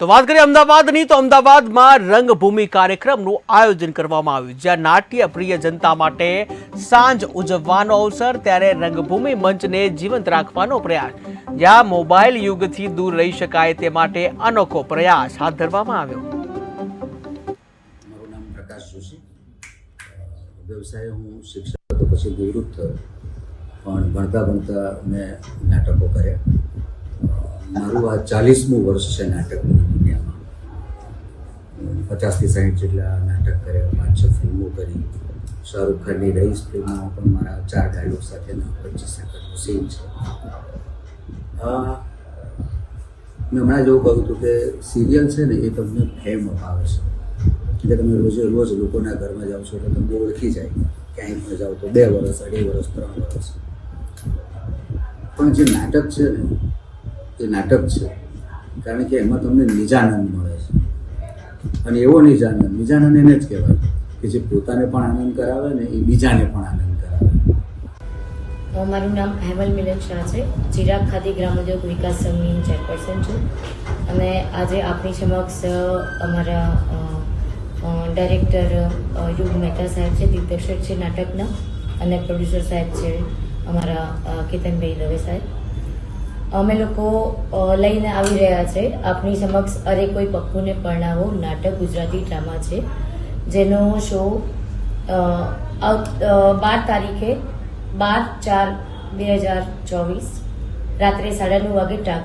તો વાત કરીએ અમદાવાદની, તો અમદાવાદમાં રંગભૂમિ કાર્યક્રમનું આયોજન કરવામાં આવ્યું, જ્યાં નાટ્ય પ્રિય જનતા માટે સાંજ ઉજવવાનો અવસર, ત્યારે રંગભૂમિ મંચને જીવંત રાખવાનો પ્રયાસ. જ્યાં મોબાઈલ યુગથી દૂર રહી શકાય તે માટે અનોખો પ્રયાસ હાથ ધરવામાં આવ્યો. મારું નામ પ્રકાશ જોશી. વ્યવસાય હું શિક્ષક પછી નિવૃત્ત. પણ ભણતા ભણતા મેં નાટકો કર્યા. મારું આ ચાલીસમું વર્ષ છે નાટકની દુનિયામાં. પચાસથી સાહીઠ જેટલા નાટક કર્યા, પાંચ, છ ફિલ્મો કરી. શાહરૂખ ખાનની રહીશ ફિલ્મમાં પણ મારા ચાર ડાયલોગ સાથેના પચીસ સેકન્ડનો સીન છે. મેં હમણાં જેવું કહ્યું હતું કે સિરિયલ છે ને એ તમને ફેમ અપાવે છે. એટલે તમે રોજે, રોજ લોકોના ઘરમાં જાઓ છો એટલે તમને ઓળખી જાય ક્યાંય પણ જાઓ તો બે વર્ષ અઢી વર્ષ ત્રણ વર્ષ પણ જે નાટક છે ને એ નાટક છે. કારણ કે એમાં તમને નિજાનંદ મળે છે. અને એવો નિજાનંદ નિજાનંદ એને જ કહેવાય કે જે પોતાને પણ આનંદ કરાવે ને એ બીજાને પણ આનંદ કરાવે. મારું નામ હેમલ મિલન શાહ છે. ચિરાગ ખાદી ગ્રામોદ્યોગ વિકાસ સંઘની ચેરપર્સન છું. અને આજે આપની સમક્ષ અમારા ડાયરેક્ટર યુગ મહેતા સાહેબ છે, દિગ્દર્શક છે નાટકના. અને પ્રોડ્યુસર સાહેબ છે અમારા કેતનભાઈ દવે સાહેબ. અમે લોકો લઈને આવી રહ્યા છે. આપણી સમક્ષ અરે કોઈ પપ્પુને પરણાવો, નાટક ગુજરાતી ડ્રામા છે, જેનો શો બાર તારીખે બાર ચાર બે હજાર ચોવીસ રાત્રે સાડા નવ વાગે ટાંક